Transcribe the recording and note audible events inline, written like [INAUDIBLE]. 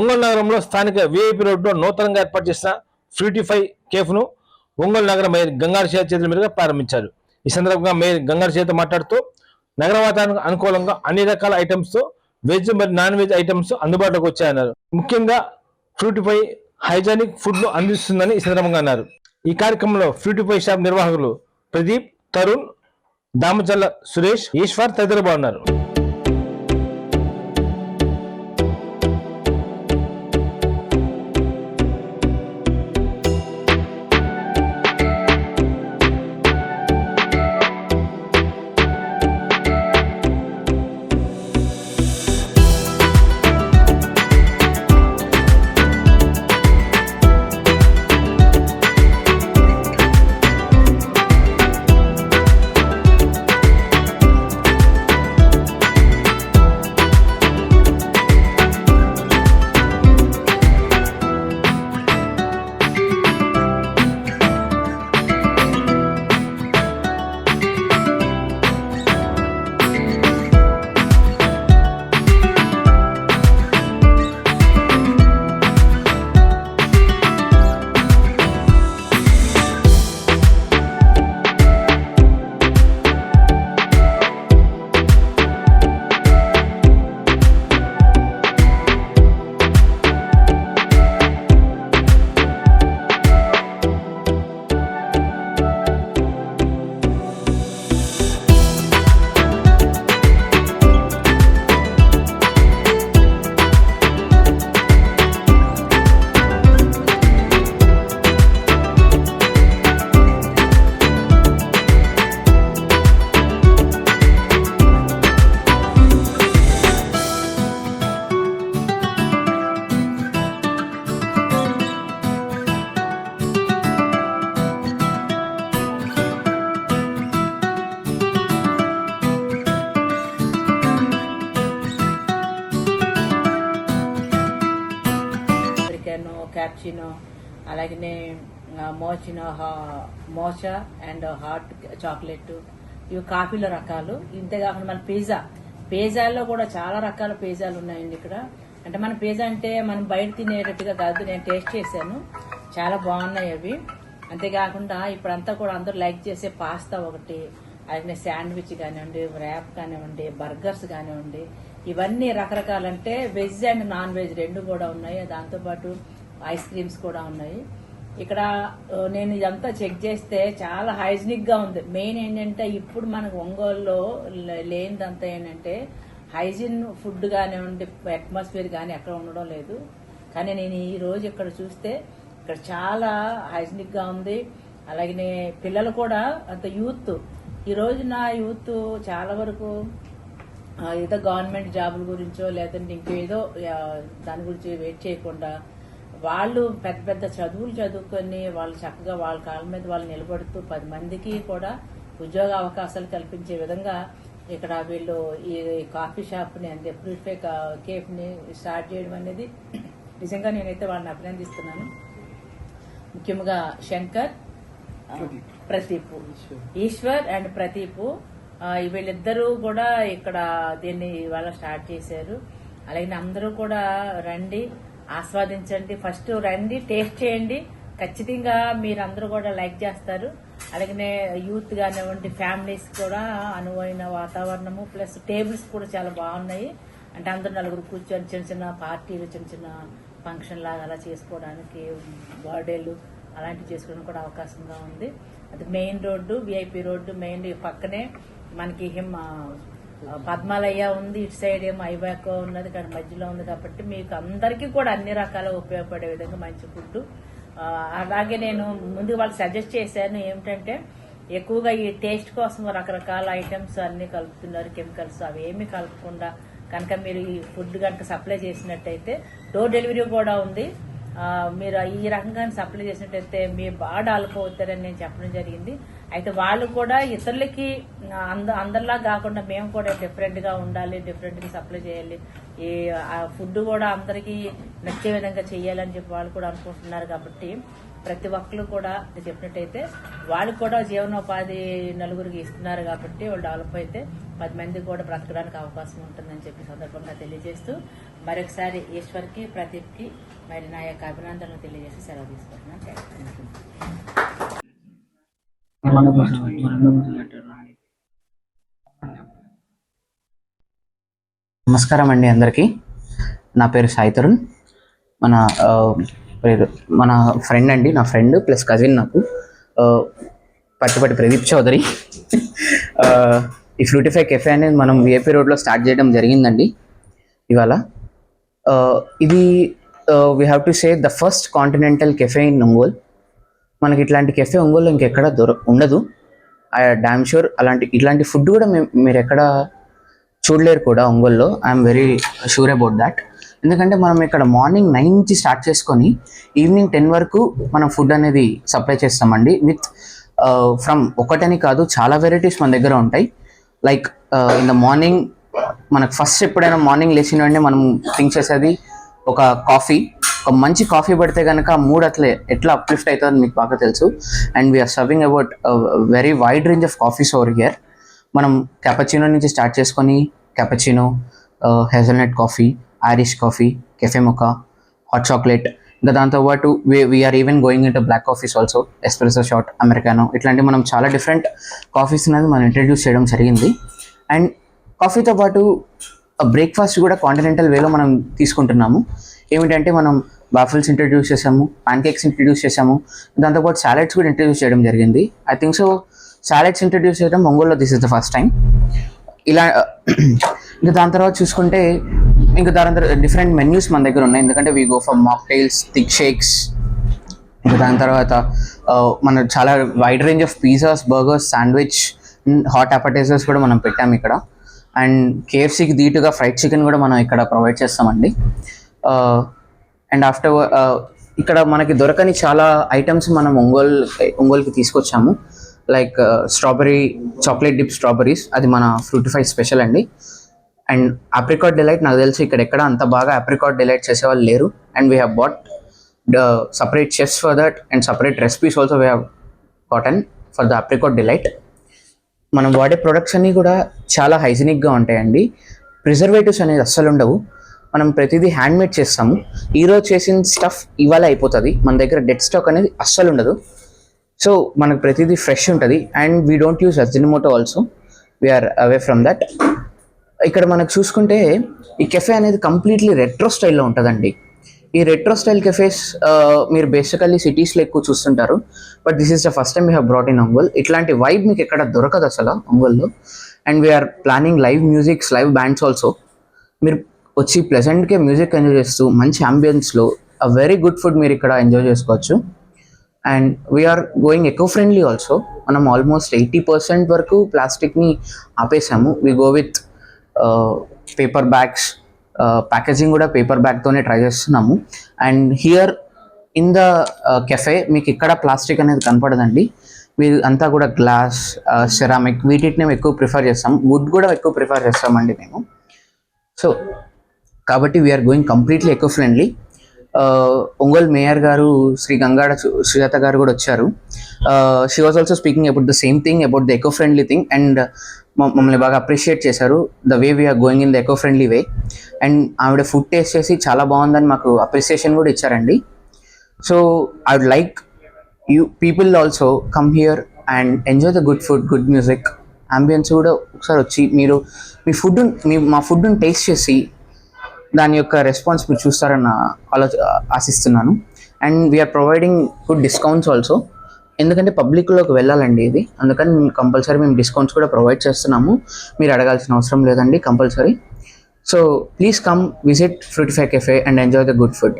ఒంగోలు నగరంలో స్థానిక VIP road నూతనంగా ఏర్పాటు చేసిన ఫ్రూటిఫై కేఫ్ను ఒంగోలు నగర మేయర్ గంగారు చేత చేతుల మీదుగా ప్రారంభించారు. ఈ సందర్భంగా మేయర్ గంగారు చేత మాట్లాడుతూ నగర వాతావరణానికి అనుకూలంగా అన్ని రకాల ఐటమ్స్తో వెజ్ మరియు నాన్ వెజ్ ఐటమ్స్ అందుబాటులోకి వచ్చాయన్నారు. ముఖ్యంగా ఫ్రూటిఫై హైజానిక్ ఫుడ్ను అందిస్తుందని ఈ సందర్భంగా అన్నారు. ఈ కార్యక్రమంలో ఫ్రూటిఫై షాప్ నిర్వాహకులు ప్రదీప్ తరుణ్ దామచల్ల సురేష్ ఈశ్వర్ తదితరులు బాగున్నారు మోచినో అలాగనే మోచినో హా- మోచా అండ్ హాట్ చాక్లెట్ ఇవి కాఫీల రకాలు. ఇంతేకాకుండా మన పిజ్జా. పిజ్జాల్లో కూడా చాలా రకాల పిజ్జాలు ఉన్నాయండి ఇక్కడ. అంటే మన పిజ్జా అంటే మనం బయట తినేటట్టుగా కాదు నేను టేస్ట్ చేశాను. చాలా బాగున్నాయి అవి. అంతేకాకుండా ఇప్పుడంతా కూడా అందరూ లైక్ చేసే పాస్తా ఒకటి అలాగే శాండ్విచ్ కానివ్వండి ర్యాప్ కానివ్వండి బర్గర్స్ కానివ్వండి. ఇవన్నీ రకరకాలంటే వెజ్ అండ్ నాన్ వెజ్ రెండు కూడా ఉన్నాయి. దాంతోపాటు ఐస్ క్రీమ్స్ కూడా ఉన్నాయి. ఇక్కడ నేను ఇదంతా చెక్ చేస్తే చాలా హైజీనిక్గా ఉంది. మెయిన్ ఏంటంటే ఇప్పుడు మనకు ఒంగోలులో లే- లేనిదంతా ఏంటంటే హైజీన్ ఫుడ్ కానివ్వండి అట్మాస్ఫియర్ కానీ ఎక్కడ ఉండడం లేదు. కానీ నేను ఈ రోజు ఇక్కడ చూస్తే ఇక్కడ చాలా హైజీనిక్గా ఉంది. అలాగే పిల్లలు కూడా అంత యూత్. ఈ నా యూత్ చాలా వరకు ఏదో గవర్నమెంట్ జాబుల గురించో లేదంటే ఇంకేదో దాని గురించి వెయిట్ చేయకుండా వాళ్ళు పెద్ద పెద్ద చదువులు చదువుకొని వాళ్ళు చక్కగా వాళ్ళ కాళ్ళ మీద వాళ్ళు నిలబడుతూ పది మందికి కూడా ఉద్యోగ అవకాశాలు కల్పించే విధంగా ఇక్కడ వీళ్ళు ఈ కాఫీ షాప్ని అంటే ప్యూరిఫై కేఫ్ని స్టార్ట్ చేయడం అనేది నిజంగా నేనైతే వాళ్ళని అభినందిస్తున్నాను. ముఖ్యంగా శంకర్ ప్రదీప్. ఈశ్వర్. అండ్ ప్రదీప్. వీళ్ళిద్దరూ కూడా ఇక్కడ దీన్ని ఇవాళ స్టార్ట్ చేశారు. అలాగే అందరూ కూడా రండి. ఆస్వాదించండి. ఫస్ట్ రండి టేస్ట్ చేయండి. ఖచ్చితంగా మీరందరూ కూడా లైక్ చేస్తారు. అలాగనే యూత్ కానివ్వండి ఫ్యామిలీస్ కూడా అనువైన వాతావరణము ప్లస్ టేబుల్స్ కూడా చాలా బాగున్నాయి. అంటే అందరూ నలుగురు కూర్చొని చిన్న చిన్న పార్టీలు చిన్న చిన్న ఫంక్షన్ లాగా అలా చేసుకోవడానికి బర్త్డేలు అలాంటివి చేసుకోవడానికి కూడా అవకాశంగా ఉంది. అది main road VIP road main పక్కనే మనకి హిమ పద్మాలయ్య ఉంది ఇటు సైడ్ ఏమో ఐబాక్ ఉన్నది కానీ మధ్యలో ఉంది కాబట్టి మీకు అందరికీ కూడా అన్ని రకాల ఉపయోగపడే విధంగా మంచి ఫుడ్. అలాగే నేను ముందు వాళ్ళకి సజెస్ట్ చేశాను ఏమిటంటే ఎక్కువగా ఈ టేస్ట్ కోసం రకరకాల ఐటమ్స్ అన్ని కలుపుతున్నారు కెమికల్స్ అవి ఏమి కలపకుండా కనుక మీరు ఈ ఫుడ్ కనుక సప్లై చేసినట్టయితే డోర్ డెలివరీ కూడా ఉంది. మీరు ఈ రకంగా సప్లై చేసినట్టయితే మీరు బాగా డెవలప్ అవుతారని నేను చెప్పడం జరిగింది. అయితే వాళ్ళు కూడా ఇతరులకి అంద అందరిలా కాకుండా మేము కూడా డిఫరెంట్గా ఉండాలి డిఫరెంట్గా సప్లై చేయాలి. ఈ ఫుడ్ కూడా అందరికీ నచ్చే విధంగా చేయాలని చెప్పి వాళ్ళు కూడా అనుకుంటున్నారు కాబట్టి ప్రతి ఒక్కరు కూడా చెప్పినట్టయితే వాళ్ళు కూడా జీవనోపాధి నలుగురికి ఇస్తున్నారు కాబట్టి వాళ్ళు డెవలప్ అయితే పది మంది కూడా బ్రతకడానికి అవకాశం ఉంటుందని చెప్పి సందర్భంగా తెలియజేస్తూ మరొకసారి ఈశ్వర్కి ప్రదీప్కి మరి నా యొక్క అభినందనలు తెలియజేసి సెలవు తీసుకుంటున్నాను. థ్యాంక్ యూ నమస్కారం అండి అందరికీ. నా పేరు సాయి తరుణ్. మన పేరు మన ఫ్రెండ్ అండి నా ఫ్రెండ్ ప్లస్ కజిన్ నాకు. పట్టుపట్టి ప్రదీప్ చౌదరి. ఈ ఫ్లూటిఫై కెఫే అనేది మనం విఐపి రోడ్లో స్టార్ట్ చేయడం జరిగిందండి ఇవాళ. ఇది we have to say the first continental cafe in Ongole మనకి ఇట్లాంటి కెఫే ఒంగోలు ఇంకెక్కడ దొర ఉండదు. ఐ డామ్ షూర్ అలాంటి ఇట్లాంటి ఫుడ్ కూడా మేము మీరు ఎక్కడ చూడలేరు కూడా ఒంగోలులో. I'm very sure about that ఎందుకంటే మనం ఇక్కడ మార్నింగ్ నైన్ నుంచి స్టార్ట్ చేసుకొని ఈవినింగ్ టెన్ వరకు మనం ఫుడ్ అనేది సప్లై చేస్తామండి. విత్ ఫ్రమ్ uh, ఒకటని కాదు చాలా వెరైటీస్ మన దగ్గర ఉంటాయి. లైక్ ఇన్ ద మార్నింగ్ మనకు ఫస్ట్ ఎప్పుడైనా మార్నింగ్ లేచిన వెంటనే మనం థింక్ చేసేది ఒక కాఫీ ఒక మంచి కాఫీ పడితే కనుక మూడ్ అట్లే ఎట్లా అప్లిఫ్ట్ అవుతుందో మీకు బాగా తెలుసు. And we're serving about very wide range of coffees over here మనం క్యాపచినో నుంచి స్టార్ట్ చేసుకొని cappuccino hazelnut coffee Irish coffee cafe mocha hot chocolate ఇంకా దాంతోపాటు we're even going into black coffees also espresso short Americano ఇట్లాంటి మనం చాలా different coffees అనేది మనం ఇంట్రడ్యూస్ చేయడం జరిగింది. అండ్ కాఫీతో పాటు బ్రేక్ఫాస్ట్ కూడా కాంటినెంటల్ వేలో మనం తీసుకుంటున్నాము. ఏమిటంటే మనం బాఫిల్స్ ఇంట్రడ్యూస్ చేసాము పాన్ కేక్స్ ఇంట్రడ్యూస్ చేసాము దాంతోపాటు సాలెడ్స్ కూడా ఇంట్రడ్యూస్ చేయడం జరిగింది. I think so salads introduce చేయడం మంగోల్లో this is the first time ఇలా [CLEARS THROAT] ఇంకా దాని తర్వాత చూసుకుంటే ఇంకా దాని తర్వాత డిఫరెంట్ మెన్యూస్ మన దగ్గర ఉన్నాయి. ఎందుకంటే we go for mocktails thick shakes ఇంకా దాని తర్వాత మన చాలా wide range of pizzas burgers sandwich hot appetizers కూడా మనం పెట్టాము ఇక్కడ. అండ్ కేఎఫ్సీకి ధీటుగా ఫ్రైడ్ చికెన్ కూడా మనం ఇక్కడ ప్రొవైడ్ చేస్తామండి. అండ్ ఆఫ్టర్ ఇక్కడ మనకి దొరకని చాలా ఐటమ్స్ మనం ఒంగోలు ఒంగోలుకి తీసుకొచ్చాము. Like strawberry chocolate dip strawberries అది మన ఫ్రూటిఫై స్పెషల్ అండి. అండ్ అప్రికాట్ డిలైట్ నాకు తెలిసి ఇక్కడ ఎక్కడ అంత బాగా అప్రికాట్ డిలైట్ చేసేవాళ్ళు లేరు. And we have both separate chefs for that and separate recipes also we have gotten for the apricot delight మనం వాడే ప్రొడక్ట్స్ అన్నీ కూడా చాలా హైజీనిక్గా ఉంటాయండి. ప్రిజర్వేటివ్స్ అనేది అస్సలు ఉండవు. మనం ప్రతిదీ హ్యాండ్మేడ్ చేస్తాము. ఈరోజు చేసిన స్టఫ్ ఇవాళ అయిపోతుంది. మన దగ్గర డెడ్ స్టాక్ అనేది అస్సలు ఉండదు. సో మనకు ప్రతిదీ ఫ్రెష్ ఉంటుంది. And we don't use Ajinomoto also we're away from that ఇక్కడ మనకు చూసుకుంటే ఈ కెఫే అనేది కంప్లీట్లీ రెట్రో స్టైల్లో ఉంటుందండి. ఈ రెట్రో స్టైల్ కెఫేస్ మీరు బేసికల్లీ సిటీస్లో ఎక్కువ చూస్తుంటారు. But this is the first time you have brought in Ongole ఇట్లాంటి వైబ్ మీకు ఎక్కడ దొరకదు అసలు ఒంగోల్లో and we're planning live musics live bands also మీరు వచ్చి ప్లెజెంట్గా మ్యూజిక్ ఎంజాయ్ చేస్తూ మంచి అంబియన్స్లో అ వెరీ గుడ్ ఫుడ్ మీరు ఇక్కడ ఎంజాయ్ చేసుకోవచ్చు. And we're going eco friendly also మనం ఆల్మోస్ట్ ఎయిటీ పర్సెంట్ వరకు ప్లాస్టిక్ని ఆపేసాము. We go with paper bags packaging కూడా పేపర్ బ్యాగ్తోనే ట్రై చేస్తున్నాము. And here in the cafe మీకు ఇక్కడ ప్లాస్టిక్ అనేది కనపడదండి. మీరు అంతా కూడా గ్లాస్ సెరామిక్ uh, వీటిని మేము ఎక్కువ ప్రిఫర్ చేస్తాం వుడ్ కూడా ఎక్కువ ప్రిఫర్ చేస్తామండి మేము. సో కాబట్టి we're going completely eco friendly Ongole mayor garu Shri Gangada Sujatha garu కూడా వచ్చారు. She was also speaking about the same thing about the eco friendly thing and మమ్మల్ని బాగా అప్రిషియేట్ చేశారు the way we're going in the eco friendly way and ఆవిడ food taste చేసి చాలా బాగుందని మాకు అప్రిసియేషన్ కూడా ఇచ్చారండి. So I would like you people also come here and enjoy the good food good music ambience కూడా ఒకసారి వచ్చి మీరు మీ ఫుడ్ మీ మా ఫుడ్ని టేస్ట్ చేసి దాని యొక్క రెస్పాన్స్ మీరు చూస్తారని ఆలోచ ఆశిస్తున్నాను. And we're providing good discounts also ఎందుకంటే పబ్లిక్లోకి వెళ్ళాలండి ఇది. అందుకని మేము కంపల్సరీ మేము డిస్కౌంట్స్ కూడా ప్రొవైడ్ చేస్తున్నాము. మీరు అడగాల్సిన అవసరం లేదండి compulsory so please come visit Fruitify cafe and enjoy the good food